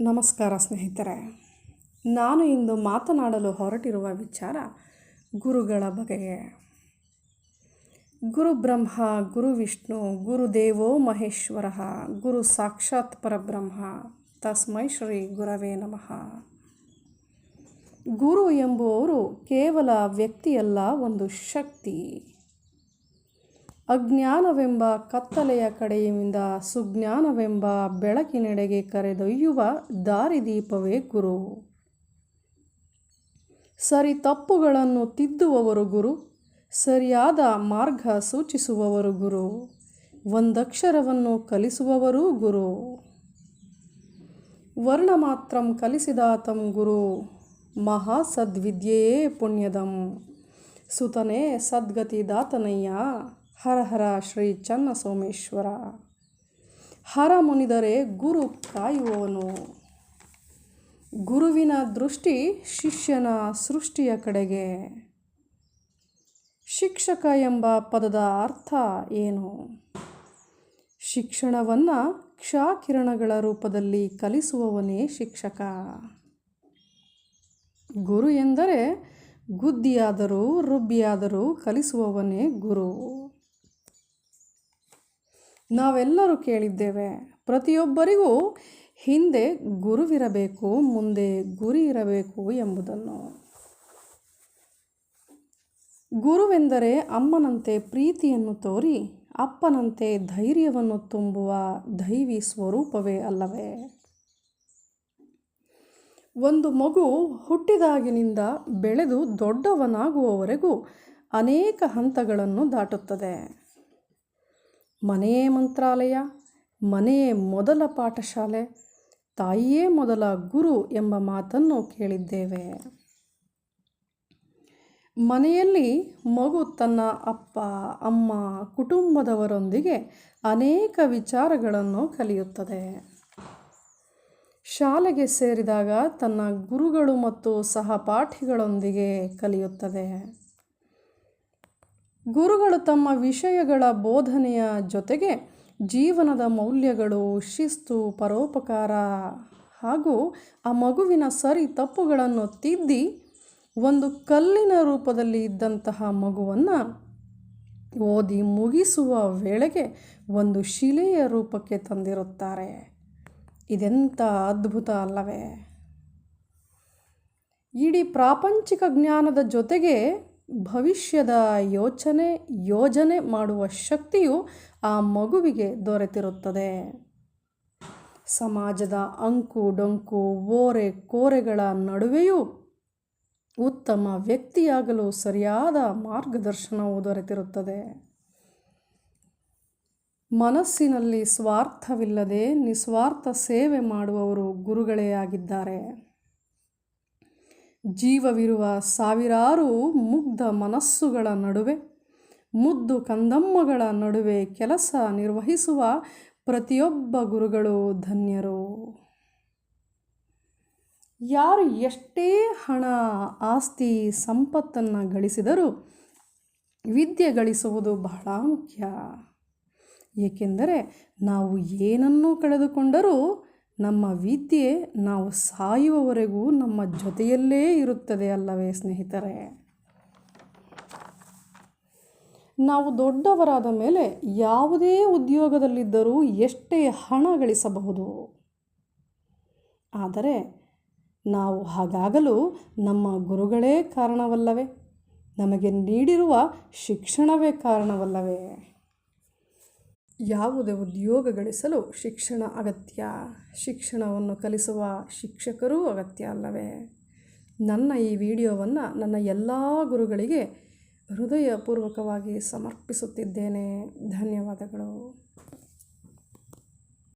ನಮಸ್ಕಾರ ಸ್ನೇಹಿತರೆ. ನಾನು ಇಂದು ಮಾತನಾಡಲು ಹೊರಟಿರುವ ವಿಚಾರ ಗುರುಗಳ ಬಗೆಗೆ ಗುರು ಬ್ರಹ್ಮ, ಗುರು ವಿಷ್ಣು ಗುರುದೇವೋ ಮಹೇಶ್ವರ, ಗುರು ಸಾಕ್ಷಾತ್ ಪರಬ್ರಹ್ಮ, ತಸ್ಮೈ ಶ್ರೀ ಗುರವೇ ನಮಃ. ಗುರು ಎಂಬುವವರು ಕೇವಲ ವ್ಯಕ್ತಿಯಲ್ಲ, ಒಂದು ಶಕ್ತಿ. ಅಜ್ಞಾನವೆಂಬ ಕತ್ತಲೆಯ ಕಡೆಯಿಂದ ಸುಜ್ಞಾನವೆಂಬ ಬೆಳಕಿನೆಡೆಗೆ ಕರೆದೊಯ್ಯುವ ದಾರಿದೀಪವೇ ಗುರು. ಸರಿ ತಪ್ಪುಗಳನ್ನು ತಿದ್ದುವವರು ಗುರು, ಸರಿಯಾದ ಮಾರ್ಗ ಸೂಚಿಸುವವರು ಗುರು, ಒಂದಕ್ಷರವನ್ನು ಕಲಿಸುವವರೂ ಗುರು. ವರ್ಣ ಮಾತ್ರಂ ಕಲಿಸಿದಾತಂ ಗುರು ಮಹಾ ಸದ್ವಿದ್ಯೆಯೇ ಪುಣ್ಯದಂ, ಸುತನೇ ಸದ್ಗತಿದಾತನಯ್ಯ. ಹರ ಹರ ಶ್ರೀ ಚನ್ನ ಸೋಮೇಶ್ವರ. ಹರ ಮುನಿದರೆ ಗುರು ಕಾಯುವವನು. ಗುರುವಿನ ದೃಷ್ಟಿ ಶಿಷ್ಯನ ಸೃಷ್ಟಿಯ ಕಡೆಗೆ. ಶಿಕ್ಷಕ ಎಂಬ ಪದದ ಅರ್ಥ ಏನು? ಶಿಕ್ಷಣವನ್ನು ಕ್ಷಾಕಿರಣಗಳ ರೂಪದಲ್ಲಿ ಕಲಿಸುವವನೇ ಶಿಕ್ಷಕ. ಗುರು ಎಂದರೆ ಗುದ್ದಿಯಾದರೂ ರುಬ್ಬಿಯಾದರೂ ಕಲಿಸುವವನೇ ಗುರು. ನಾವೆಲ್ಲರೂ ಕೇಳಿದ್ದೇವೆ. ಪ್ರತಿಯೊಬ್ಬರಿಗೂ ಹಿಂದೆ ಗುರುವಿರಬೇಕು, ಮುಂದೆ ಗುರಿ ಇರಬೇಕು ಎಂಬುದನ್ನು. ಗುರುವೆಂದರೆ ಅಮ್ಮನಂತೆ ಪ್ರೀತಿಯನ್ನು ತೋರಿ, ಅಪ್ಪನಂತೆ ಧೈರ್ಯವನ್ನು ತುಂಬುವ ದೈವಿ ಸ್ವರೂಪವೇ ಅಲ್ಲವೇ? ಒಂದು ಮಗು ಹುಟ್ಟಿದಾಗಿನಿಂದ ಬೆಳೆದು ದೊಡ್ಡವನಾಗುವವರೆಗೂ ಅನೇಕ ಹಂತಗಳನ್ನು ದಾಟುತ್ತದೆ. ಮನೆಯೇ ಮಂತ್ರಾಲಯ ಮನೆಯೇ ಮೊದಲ ಪಾಠಶಾಲೆ, ತಾಯಿಯೇ ಮೊದಲ ಗುರು ಎಂಬ ಮಾತನ್ನು ಕೇಳಿದ್ದೇವೆ. ಮನೆಯಲ್ಲಿ ಮಗು ತನ್ನ ಅಪ್ಪ, ಅಮ್ಮ, ಕುಟುಂಬದವರೊಂದಿಗೆ ಅನೇಕ ವಿಚಾರಗಳನ್ನು ಕಲಿಯುತ್ತದೆ. ಶಾಲೆಗೆ ಸೇರಿದಾಗ ತನ್ನ ಗುರುಗಳು ಮತ್ತು ಸಹಪಾಠಿಗಳೊಂದಿಗೆ ಕಲಿಯುತ್ತದೆ. ಗುರುಗಳು ತಮ್ಮ ವಿಷಯಗಳ ಬೋಧನೆಯ ಜೊತೆಗೆ ಜೀವನದ ಮೌಲ್ಯಗಳು, ಶಿಸ್ತು, ಪರೋಪಕಾರ ಹಾಗೂ ಆ ಮಗುವಿನ ಸರಿ ತಪ್ಪುಗಳನ್ನು ತಿದ್ದಿ ಒಂದು ಕಲ್ಲಿನ ರೂಪದಲ್ಲಿ ಇದ್ದಂತಹ ಮಗುವನ್ನು ಓದಿ ಮುಗಿಸುವ ವೇಳೆಗೆ ಒಂದು ಶಿಲೆಯ ರೂಪಕ್ಕೆ ತಂದಿರುತ್ತಾರೆ. ಇದೆಂಥ ಅದ್ಭುತ ಅಲ್ಲವೇ? ಇಡೀ ಪ್ರಾಪಂಚಿಕ ಜ್ಞಾನದ ಜೊತೆಗೆ ಭವಿಷ್ಯದ ಯೋಚನೆ, ಯೋಜನೆ ಮಾಡುವ ಶಕ್ತಿಯು ಆ ಮಗುವಿಗೆ ದೊರೆತಿರುತ್ತದೆ. ಸಮಾಜದ ಅಂಕು ಡೊಂಕು ಓರೆ ಕೋರೆಗಳ ನಡುವೆಯೂ ಉತ್ತಮ ವ್ಯಕ್ತಿಯಾಗಲು ಸರಿಯಾದ ಮಾರ್ಗದರ್ಶನವು ದೊರೆತಿರುತ್ತದೆ. ಮನಸ್ಸಿನಲ್ಲಿ ಸ್ವಾರ್ಥವಿಲ್ಲದೆ ನಿಸ್ವಾರ್ಥ ಸೇವೆ ಮಾಡುವವರು ಗುರುಗಳೇ ಆಗಿದ್ದಾರೆ. ಜೀವವಿರುವ ಸಾವಿರಾರು ಮುಗ್ಧ ಮನಸ್ಸುಗಳ ನಡುವೆ, ಮುದ್ದು ಕಂದಮ್ಮಗಳ ನಡುವೆ ಕೆಲಸ ನಿರ್ವಹಿಸುವ ಪ್ರತಿಯೊಬ್ಬ ಗುರುಗಳು ಧನ್ಯರು. ಯಾರು ಎಷ್ಟೇ ಹಣ, ಆಸ್ತಿ, ಸಂಪತ್ತನ್ನು ಗಳಿಸಿದರೂ ವಿದ್ಯೆ ಗಳಿಸುವುದು ಬಹಳ ಮುಖ್ಯ. ಏಕೆಂದರೆ ನಾವು ಏನನ್ನೂ ಕಳೆದುಕೊಂಡರೂ ನಮ್ಮ ವಿದ್ಯೆ ನಾವು ಸಾಯುವವರೆಗೂ ನಮ್ಮ ಜೊತೆಯಲ್ಲೇ ಇರುತ್ತದೆ ಅಲ್ಲವೇ ಸ್ನೇಹಿತರೆ? ನಾವು ದೊಡ್ಡವರಾದ ಮೇಲೆ ಯಾವುದೇ ಉದ್ಯೋಗದಲ್ಲಿದ್ದರೂ ಎಷ್ಟೇ ಹಣ ಗಳಿಸಬಹುದು. ಆದರೆ ನಾವು ಹಾಗಾಗಲು ನಮ್ಮ ಗುರುಗಳೇ ಕಾರಣವಲ್ಲವೇ? ನಮಗೆ ನೀಡಿರುವ ಶಿಕ್ಷಣವೇ ಕಾರಣವಲ್ಲವೇ? ಯಾವುದೇ ಉದ್ಯೋಗ ಗಳಿಸಲು ಶಿಕ್ಷಣ ಅಗತ್ಯ. ಶಿಕ್ಷಣವನ್ನು ಕಲಿಸುವ ಶಿಕ್ಷಕರೂ ಅಗತ್ಯ ಅಲ್ಲವೇ? ನನ್ನ ಈ ವಿಡಿಯೋವನ್ನು ನನ್ನ ಎಲ್ಲ ಗುರುಗಳಿಗೆ ಹೃದಯಪೂರ್ವಕವಾಗಿ ಸಮರ್ಪಿಸುತ್ತಿದ್ದೇನೆ. ಧನ್ಯವಾದಗಳು.